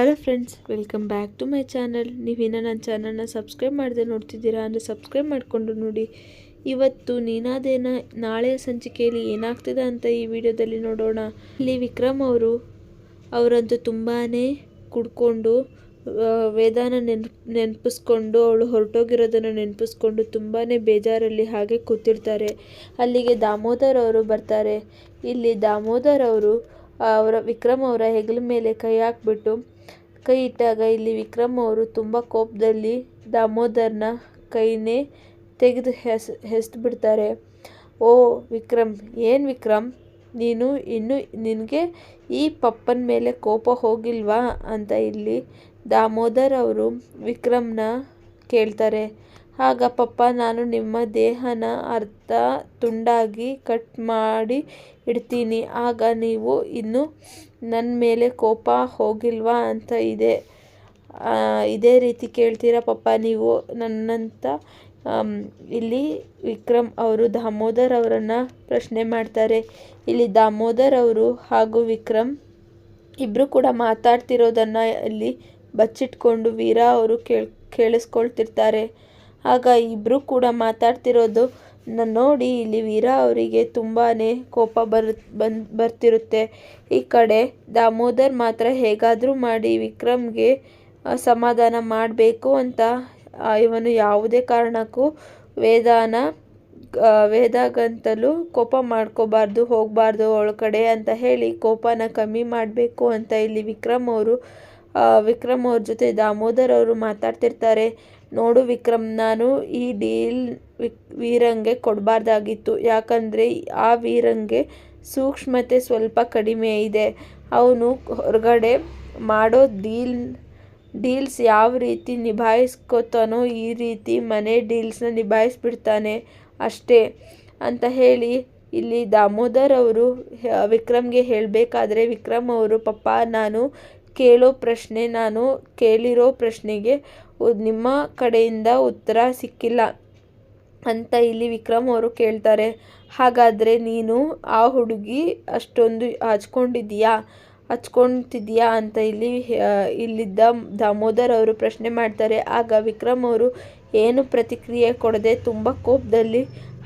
Hello friends welcome back to my channel ನೀವಿನ್ನ ನನ್ನ ಚಾನಲ್ನ subscribe ಮಾಡದೆ ನೋಡ್ತಿದ್ದೀರಾ ಅಂದರೆ ಸಬ್ಸ್ಕ್ರೈಬ್ ಮಾಡಿಕೊಂಡು ನೋಡಿ. ಇವತ್ತು ನೀನಾದೇನ ನಾಳೆಯ ಸಂಚಿಕೆಯಲ್ಲಿ ಏನಾಗ್ತಿದೆ ಅಂತ ಈ ವಿಡಿಯೋದಲ್ಲಿ ನೋಡೋಣ. ಇಲ್ಲಿ ವಿಕ್ರಮ್ ಅವರು, ಅವರಂತೂ ತುಂಬಾ ಕುಡ್ಕೊಂಡು ವೇದಾನ ನೆನ್, ನೆನಪಿಸ್ಕೊಂಡು, ಅವಳು ಹೊರಟೋಗಿರೋದನ್ನು ನೆನಪಿಸ್ಕೊಂಡು ತುಂಬಾ ಬೇಜಾರಲ್ಲಿ ಹಾಗೆ ಕೂತಿರ್ತಾರೆ. ಅಲ್ಲಿಗೆ ದಾಮೋದರ್ ಅವರು ಬರ್ತಾರೆ. ಇಲ್ಲಿ ದಾಮೋದರ್ ಅವರು ಅವರ ವಿಕ್ರಮ್ ಅವರ ಹೆಗಲ ಮೇಲೆ ಕೈ ಹಾಕ್ಬಿಟ್ಟು ಕೈ ಇಟ್ಟಾಗ ಇಲ್ಲಿ ವಿಕ್ರಮ್ ಅವರು ತುಂಬ ಕೋಪದಲ್ಲಿ ದಾಮೋದರ್ನ ಕೈನೇ ತೆಗೆದು ಹೆಸ್ ಬಿಡ್ತಾರೆ ಓ ವಿಕ್ರಮ್, ಏನು ವಿಕ್ರಮ್? ನೀನು ಇನ್ನು ನಿನಗೆ ಈ ಪಪ್ಪನ ಮೇಲೆ ಕೋಪ ಹೋಗಿಲ್ವಾ? ಅಂತ ಇಲ್ಲಿ ದಾಮೋದರ್ ಅವರು ವಿಕ್ರಮ್ನ ಕೇಳ್ತಾರೆ. ಆಗ ಪಪ್ಪ ನಾನು ನಿಮ್ಮ ದೇಹನ ಅರ್ಧ ತುಂಡಾಗಿ ಕಟ್ ಮಾಡಿ ಇಡ್ತೀನಿ. ಆಗ ನೀವು ಇನ್ನು ನನ್ನ ಮೇಲೆ ಕೋಪ ಹೋಗಿಲ್ವಾ ಅಂತ ಇದೆ ಇದೇ ರೀತಿ ಕೇಳ್ತೀರಾ ಪಪ್ಪ? ನೀವು ನನ್ನಂತ ಇಲ್ಲಿ ವಿಕ್ರಮ್ ಅವರು ದಾಮೋದರ್ ಅವರನ್ನು ಪ್ರಶ್ನೆ ಮಾಡ್ತಾರೆ. ಇಲ್ಲಿ ದಾಮೋದರ್ ಅವರು ಹಾಗೂ ವಿಕ್ರಮ್ ಇಬ್ಬರು ಕೂಡ ಮಾತಾಡ್ತಿರೋದನ್ನು ಇಲ್ಲಿ ಬಚ್ಚಿಟ್ಕೊಂಡು ವೀರ ಅವರು ಕೇಳ್, ಕೇಳಿಸ್ಕೊಳ್ತಿರ್ತಾರೆ. ಆಗ ಇಬ್ಬರು ಕೂಡ ಮಾತಾಡ್ತಿರೋದು ನೋಡಿ ಇಲ್ಲಿ ವೀರ ಅವರಿಗೆ ತುಂಬಾ ಕೋಪ ಬರು ಬಂದ್ ಬರ್ತಿರುತ್ತೆ. ಈ ಕಡೆ ದಾಮೋದರ್ ಮಾತ್ರ ಹೇಗಾದರೂ ಮಾಡಿ ವಿಕ್ರಮ್ಗೆ ಸಮಾಧಾನ ಮಾಡಬೇಕು ಅಂತ ಇವನು ಯಾವುದೇ ಕಾರಣಕ್ಕೂ ವೇದಾನ ವೇದಾಗಂತಲೂ ಕೋಪ ಮಾಡ್ಕೋಬಾರ್ದು, ಹೋಗಬಾರ್ದು ಕಡೆ ಅಂತ ಹೇಳಿ ಕೋಪನ ಕಮ್ಮಿ ಮಾಡಬೇಕು ಅಂತ ಇಲ್ಲಿ ವಿಕ್ರಮ್ ಅವರು ವಿಕ್ರಮ್ ಅವ್ರ ಜೊತೆ ದಾಮೋದರ್ ಅವರು ಮಾತಾಡ್ತಿರ್ತಾರೆ. ನೋಡು ವಿಕ್ರಮ್, ನಾನು ಈ ಡೀಲ್ ವೀರಂಗೆ ಕೊಡಬಾರ್ದಾಗಿತ್ತು. ಯಾಕಂದರೆ ಆ ವೀರಂಗೆ ಸೂಕ್ಷ್ಮತೆ ಸ್ವಲ್ಪ ಕಡಿಮೆ ಇದೆ. ಅವನು ಹೊರಗಡೆ ಮಾಡೋ ಡೀಲ್, ಡೀಲ್ಸ್ ಯಾವ ರೀತಿ ನಿಭಾಯಿಸ್ಕೋತಾನೋ ಈ ರೀತಿ ಮನೆ ಡೀಲ್ಸ್ನ ನಿಭಾಯಿಸ್ಬಿಡ್ತಾನೆ ಅಷ್ಟೇ ಅಂತ ಹೇಳಿ ಇಲ್ಲಿ ದಾಮೋದರ್ ಅವರು ವಿಕ್ರಮ್ಗೆ ಹೇಳಬೇಕಾದ್ರೆ, ವಿಕ್ರಮ್ ಅವರು, ಪಪ್ಪ, ನಾನು ಕೇಳೋ ಪ್ರಶ್ನೆ, ನಾನು ಕೇಳಿರೋ ಪ್ರಶ್ನೆಗೆ ನಿಮ್ಮ ಕಡೆಯಿಂದ ಉತ್ತರ ಸಿಕ್ಕಿಲ್ಲ ಅಂತ ಇಲ್ಲಿ ವಿಕ್ರಮ್ ಅವರು ಕೇಳ್ತಾರೆ. ಹಾಗಾದರೆ ನೀನು ಆ ಹುಡುಗಿ ಅಷ್ಟೊಂದು ಹಚ್ಕೊಂಡಿದ್ದೀಯಾ? ಹಚ್ಕೊತಿದ್ಯಾ ಅಂತ ಇಲ್ಲಿ ಇಲ್ಲಿದ್ದ ದಾಮೋದರ್ ಅವರು ಪ್ರಶ್ನೆ ಮಾಡ್ತಾರೆ. ಆಗ ವಿಕ್ರಮ್ ಅವರು, ಏನು ಪ್ರತಿಕ್ರಿಯೆ ಕೊಡದೆ ತುಂಬ ಕೋಪದಲ್ಲಿ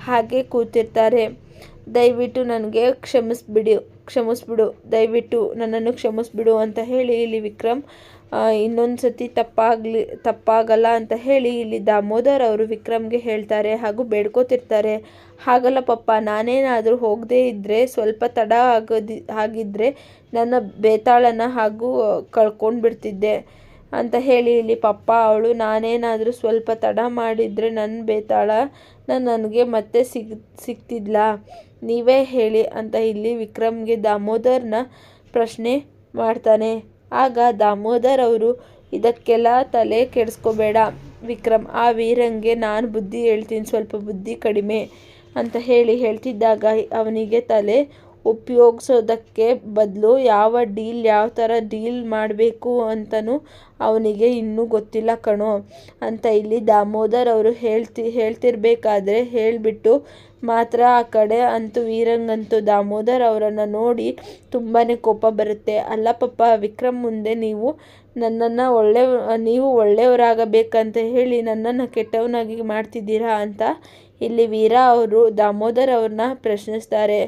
ಹಾಗೆ ಕೂತಿರ್ತಾರೆ. ದಯವಿಟ್ಟು ನನಗೆ ಕ್ಷಮಿಸ್ಬಿಡು ಕ್ಷಮಿಸ್ಬಿಡು, ದಯವಿಟ್ಟು ನನ್ನನ್ನು ಕ್ಷಮಿಸ್ಬಿಡು ಅಂತ ಹೇಳಿ ಇಲ್ಲಿ ವಿಕ್ರಮ್ ಇನ್ನೊಂದು ಸತಿ ತಪ್ಪಾಗಲಿ, ತಪ್ಪಾಗಲ್ಲ ಅಂತ ಹೇಳಿ ಇಲ್ಲಿ ದಾಮೋದರ್ ಅವರು ವಿಕ್ರಮ್ಗೆ ಹೇಳ್ತಾರೆ ಹಾಗೂ ಬೇಡ್ಕೋತಿರ್ತಾರೆ. ಹಾಗಲ್ಲ ಪಪ್ಪ, ನಾನೇನಾದರೂ ಹೋಗದೇ ಇದ್ದರೆ ಸ್ವಲ್ಪ ತಡ ಆಗೋದಿ ಆಗಿದ್ದರೆ ನನ್ನ ಬೇತಾಳನ ಹಾಗೂ ಕಳ್ಕೊಂಡು ಬಿಡ್ತಿದ್ದೆ ಅಂತ ಹೇಳಿ ಇಲ್ಲಿ ಪಪ್ಪ ಅವಳು, ನಾನೇನಾದರೂ ಸ್ವಲ್ಪ ತಡ ಮಾಡಿದರೆ ನನ್ನ ಬೇತಾಳ ನನಗೆ ಮತ್ತೆ ಸಿಗ್, ಸಿಗ್ತಿದ್ಲ? ನೀವೇ ಹೇಳಿ ಅಂತ ಇಲ್ಲಿ ವಿಕ್ರಮ್ಗೆ ದಾಮೋದರ್ನ ಪ್ರಶ್ನೆ ಮಾಡ್ತಾನೆ. ಆಗ ದಾಮೋದರ್ ಅವರು ಇದಕ್ಕೆಲ್ಲ ತಲೆ ಕೆಡಿಸ್ಕೋಬೇಡ ವಿಕ್ರಮ್, ಆ ವೀರಂಗೆ ನಾನು ಬುದ್ಧಿ ಹೇಳ್ತೀನಿ, ಸ್ವಲ್ಪ ಬುದ್ಧಿ ಕಡಿಮೆ ಅಂತ ಹೇಳಿ ಹೇಳ್ತಿದ್ದಾಗ ಅವನಿಗೆ ತಲೆ ಉಪಯೋಗಿಸೋದಕ್ಕೆ ಬದಲು ಯಾವ ಡೀಲ್ ಯಾವ ಥರ ಡೀಲ್ ಮಾಡಬೇಕು ಅಂತಲೂ ಅವನಿಗೆ ಇನ್ನೂ ಗೊತ್ತಿಲ್ಲ ಕಣೋ. ಅಂತ ಇಲ್ಲಿ ದಾಮೋದರ್ ಅವರು ಹೇಳ್ತಿ, ಹೇಳ್ತಿರ್ಬೇಕಾದ್ರೆ ಹೇಳಿಬಿಟ್ಟು ಮಾತ್ರ ಆ ಕಡೆ ಅಂತೂ ವೀರಂಗಂತೂ ದಾಮೋದರ್ ಅವರನ್ನು ನೋಡಿ ತುಂಬಾ ಕೋಪ ಬರುತ್ತೆ. ಅಲ್ಲ ಪಪ್ಪ ವಿಕ್ರಮ್ ಮುಂದೆ ನೀವು ನನ್ನನ್ನು ಒಳ್ಳೆ, ನೀವು ಒಳ್ಳೆಯವರಾಗಬೇಕಂತ ಹೇಳಿ ನನ್ನನ್ನು ಕೆಟ್ಟವನಾಗಿ ಮಾಡ್ತಿದ್ದೀರಾ ಅಂತ ಇಲ್ಲಿ ವೀರ ಅವರು, ದಾಮೋದರ್ ಅವ್ರನ್ನ ಪ್ರಶ್ನಿಸ್ತಾರೆ,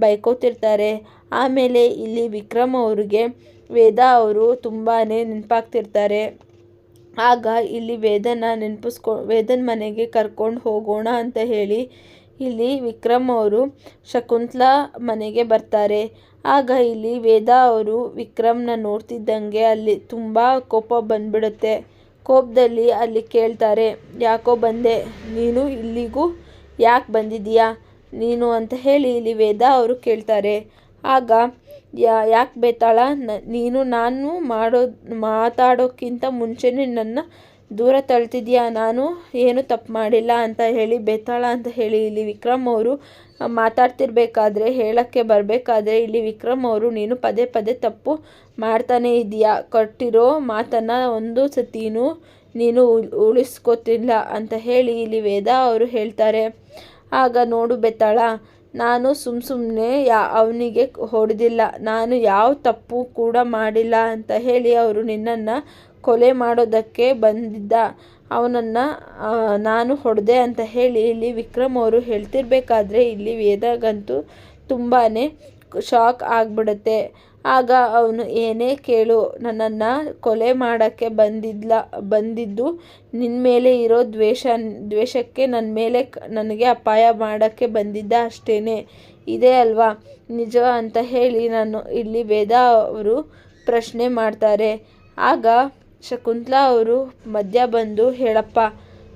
ಬೈಕೋತಿರ್ತಾರೆ. ಆಮೇಲೆ ಇಲ್ಲಿ ವಿಕ್ರಮ್ ಅವ್ರಿಗೆ ವೇದ ಅವರು ತುಂಬಾ ನೆನಪಾಗ್ತಿರ್ತಾರೆ. ಆಗ ಇಲ್ಲಿ ವೇದನ ನೆನಪಿಸ್ಕೊ, ವೇದನ ಮನೆಗೆ ಕರ್ಕೊಂಡು ಹೋಗೋಣ ಅಂತ ಹೇಳಿ ಇಲ್ಲಿ ವಿಕ್ರಮ್ ಅವರು ಶಕುಂತಲಾ ಮನೆಗೆ ಬರ್ತಾರೆ. ಆಗ ಇಲ್ಲಿ ವೇದ ಅವರು ವಿಕ್ರಮ್ನ ನೋಡ್ತಿದ್ದಂಗೆ ಅಲ್ಲಿ ತುಂಬ ಕೋಪ ಬಂದ್ಬಿಡುತ್ತೆ. ಕೋಪದಲ್ಲಿ ಅಲ್ಲಿ ಕೇಳ್ತಾರೆ, ಯಾಕೋ ಬಂದೆ? ನೀನು ಇಲ್ಲಿಗೂ ಯಾಕೆ ಬಂದಿದ್ದೀಯಾ? ನೀನು ಅಂತ ಹೇಳಿ ಇಲ್ಲಿ ವೇದ ಅವರು ಕೇಳ್ತಾರೆ. ಆಗ ಯಾಕೆ ಬೇತಾಳ? ನೀನು ನಾನು ಮಾಡೋ, ಮಾತಾಡೋಕ್ಕಿಂತ ಮುಂಚೆನೇ ನನ್ನ ದೂರ ತಳ್ತಿದ್ಯಾ ನಾನು? ಏನು ತಪ್ಪು ಮಾಡಿಲ್ಲ ಅಂತ ಹೇಳಿ ಬೇತಾಳ ಅಂತ ಹೇಳಿ ಇಲ್ಲಿ ವಿಕ್ರಮ್ ಅವರು ಮಾತಾಡ್ತಿರ್ಬೇಕಾದ್ರೆ, ಹೇಳೋಕ್ಕೆ ಬರಬೇಕಾದ್ರೆ ಇಲ್ಲಿ ವಿಕ್ರಮ್ ಅವರು, ನೀನು ಪದೇ ಪದೇ ತಪ್ಪು ಮಾಡ್ತಾನೇ ಇದೆಯಾ ಕೊಟ್ಟಿರೋ ಮಾತನ್ನು ಒಂದು ಸತಿನೂ ನೀನು ಉಳ್- ಉಳಿಸ್ಕೊತಿಲ್ಲ ಅಂತ ಹೇಳಿ ಇಲ್ಲಿ ವೇದ ಅವರು ಹೇಳ್ತಾರೆ. ಆಗ ನೋಡು ಬೆತ್ತಾಳ, ನಾನು ಸುಮ್ಮ ಸುಮ್ಮನೆ ಯಾ, ಅವನಿಗೆ ಹೊಡೆದಿಲ್ಲ. ನಾನು ಯಾವ ತಪ್ಪು ಕೂಡ ಮಾಡಿಲ್ಲ ಅಂತ ಹೇಳಿ ಅವರು ನಿನ್ನನ್ನು ಕೊಲೆ ಮಾಡೋದಕ್ಕೆ ಬಂದಿದ್ದ ಅವನನ್ನು ನಾನು ಹೊಡೆದೆ ಅಂತ ಹೇಳಿ ಇಲ್ಲಿ ವಿಕ್ರಮ್ ಅವರು ಹೇಳ್ತಿರ್ಬೇಕಾದ್ರೆ ಇಲ್ಲಿ ವೇದಗಂತೂ ತುಂಬಾ ಶಾಕ್ ಆಗಿಬಿಡುತ್ತೆ. ಆಗ ಅವನು, ಏನೇ ಕೇಳು, ನನ್ನನ್ನು ಕೊಲೆ ಮಾಡೋಕ್ಕೆ ಬಂದಿದ್ಲ, ಬಂದಿದ್ದು ನಿನ್ನ ಮೇಲೆ ಇರೋ ದ್ವೇಷ, ದ್ವೇಷಕ್ಕೆ ನನ್ನ ಮೇಲೆ ನನಗೆ ಅಪಾಯ ಮಾಡೋಕ್ಕೆ ಬಂದಿದ್ದ ಅಷ್ಟೇ ಇದೇ ಅಲ್ವಾ? ನಿಜ ಅಂತ ಹೇಳಿ ನಾನು ಇಲ್ಲಿ ವೇದ ಅವರು ಪ್ರಶ್ನೆ ಮಾಡ್ತಾರೆ. ಆಗ ಶಕುಂತಲಾ ಅವರು ಮಧ್ಯ ಬಂದು, ಹೇಳಪ್ಪ,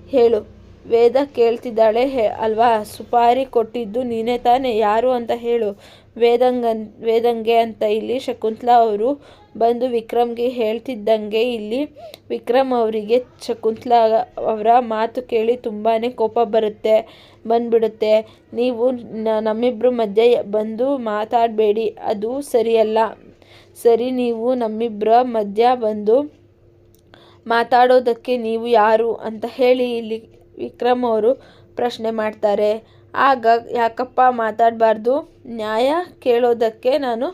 ಹೇಳು. ವೇದ ಕೇಳ್ತಿದ್ದಾಳೆ ಅಲ್ವಾ? ಸುಪಾರಿ ಕೊಟ್ಟಿದ್ದು ನೀನೇ ತಾನೇ? ಯಾರು ಅಂತ ಹೇಳು. ವೇದಂಗ, ವೇದಂಗೆ ಅಂತ ಇಲ್ಲಿ ಶಕುಂತಲಾ ಅವರು ಬಂದು ವಿಕ್ರಮ್ಗೆ ಹೇಳ್ತಿದ್ದಂಗೆ ಇಲ್ಲಿ ವಿಕ್ರಮ್ ಅವರಿಗೆ ಶಕುಂತಲಾ ಅವರ ಮಾತು ಕೇಳಿ ತುಂಬಾ ಕೋಪ ಬರುತ್ತೆ, ಬಂದ್ಬಿಡುತ್ತೆ. ನೀವು ನ- ನಮ್ಮಿಬ್ರ ಮಧ್ಯೆ ಬಂದು ಮಾತಾಡಬೇಡಿ. ಅದು ಸರಿಯಲ್ಲ. ಸರಿ, ನೀವು ನಮ್ಮಿಬ್ಬರ ಮಧ್ಯ ಬಂದು ಮಾತಾಡೋದಕ್ಕೆ ನೀವು ಯಾರು ಅಂತ ಹೇಳಿ ಇಲ್ಲಿ ವಿಕ್ರಮ್ ಅವರು ಪ್ರಶ್ನೆ ಮಾಡ್ತಾರೆ. ಆಗ ಯಾಕಪ್ಪ ಮಾತಾಡಬಾರ್ದು? ನ್ಯಾಯ ಕೇಳೋದಕ್ಕೆ ನಾನು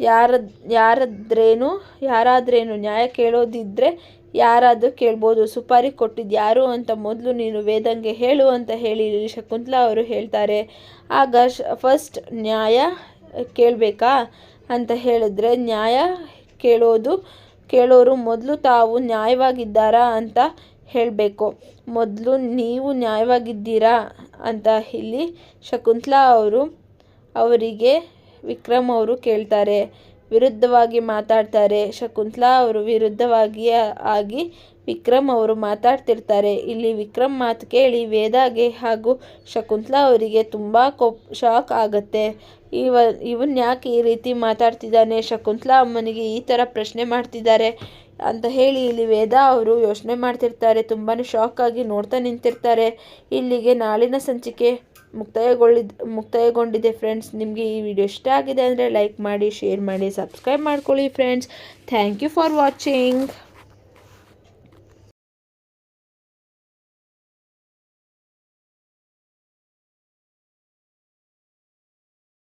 ಯಾರ, ಯಾರದ್ರೇನು, ಯಾರಾದ್ರೇನು ನ್ಯಾಯ ಕೇಳೋದಿದ್ದರೆ ಯಾರಾದರೂ ಕೇಳ್ಬೋದು. ಸುಪಾರಿ ಕೊಟ್ಟಿದ್ದು ಯಾರು ಅಂತ ಮೊದಲು ನೀನು ವೇದಂಗೆ ಹೇಳು ಅಂತ ಹೇಳಿ ಶಕುಂತಲಾ ಅವರು ಹೇಳ್ತಾರೆ. ಆಗ ಫಸ್ಟ್ ನ್ಯಾಯ ಕೇಳಬೇಕಾ? ಅಂತ ಹೇಳಿದ್ರೆ ನ್ಯಾಯ ಕೇಳೋದು ಕೇಳೋರು, ಮೊದಲು ತಾವು ನ್ಯಾಯವಾಗಿದ್ದಾರಾ ಅಂತ ಹೇಳಬೇಕು. ಮೊದಲು ನೀವು ನ್ಯಾಯವಾಗಿದ್ದೀರಾ ಅಂತ ಇಲ್ಲಿ ಶಕುಂತಲಾ ಅವರು, ಅವರಿಗೆ ವಿಕ್ರಮ್ ಅವರು ಕೇಳ್ತಾರೆ ವಿರುದ್ಧವಾಗಿ ಮಾತಾಡ್ತಾರೆ. ಶಕುಂತಲಾ ಅವರು ವಿರುದ್ಧವಾಗಿ ಆಗಿ ವಿಕ್ರಮ್ ಅವರು ಮಾತಾಡ್ತಿರ್ತಾರೆ. ಇಲ್ಲಿ ವಿಕ್ರಮ್ ಮಾತು ಕೇಳಿ ವೇದಾಗೆ ಹಾಗೂ ಶಕುಂತಲಾ ಅವರಿಗೆ ತುಂಬ ಕೋಪ್, ಶಾಕ್ ಆಗುತ್ತೆ. ಇವ, ಇವನ್ ಯಾಕೆ ಈ ರೀತಿ ಮಾತಾಡ್ತಿದ್ದಾನೆ? ಶಕುಂತಲಾ ಅಮ್ಮನಿಗೆ ಈ ಥರ ಪ್ರಶ್ನೆ ಮಾಡ್ತಿದ್ದಾರೆ ಅಂತ ಹೇಳಿ ಇಲ್ಲಿ ವೇದ ಅವರು ಯೋಚನೆ ಮಾಡ್ತಿರ್ತಾರೆ. ತುಂಬಾ ಶಾಕ್ ಆಗಿ ನೋಡ್ತಾ ನಿಂತಿರ್ತಾರೆ. ಇಲ್ಲಿಗೆ ನಾಳಿನ ಸಂಚಿಕೆ ಮುಕ್ತಾಯಗೊಳ್ಳಿದ್ ಮುಕ್ತಾಯಗೊಂಡಿದೆ ಫ್ರೆಂಡ್ಸ್ ನಿಮಗೆ ಈ ವಿಡಿಯೋ ಇಷ್ಟ ಆಗಿದೆ ಅಂದರೆ ಲೈಕ್ ಮಾಡಿ ಶೇರ್ ಮಾಡಿ ಸಬ್ಸ್ಕ್ರೈಬ್ ಮಾಡ್ಕೊಳ್ಳಿ friends thank you for watching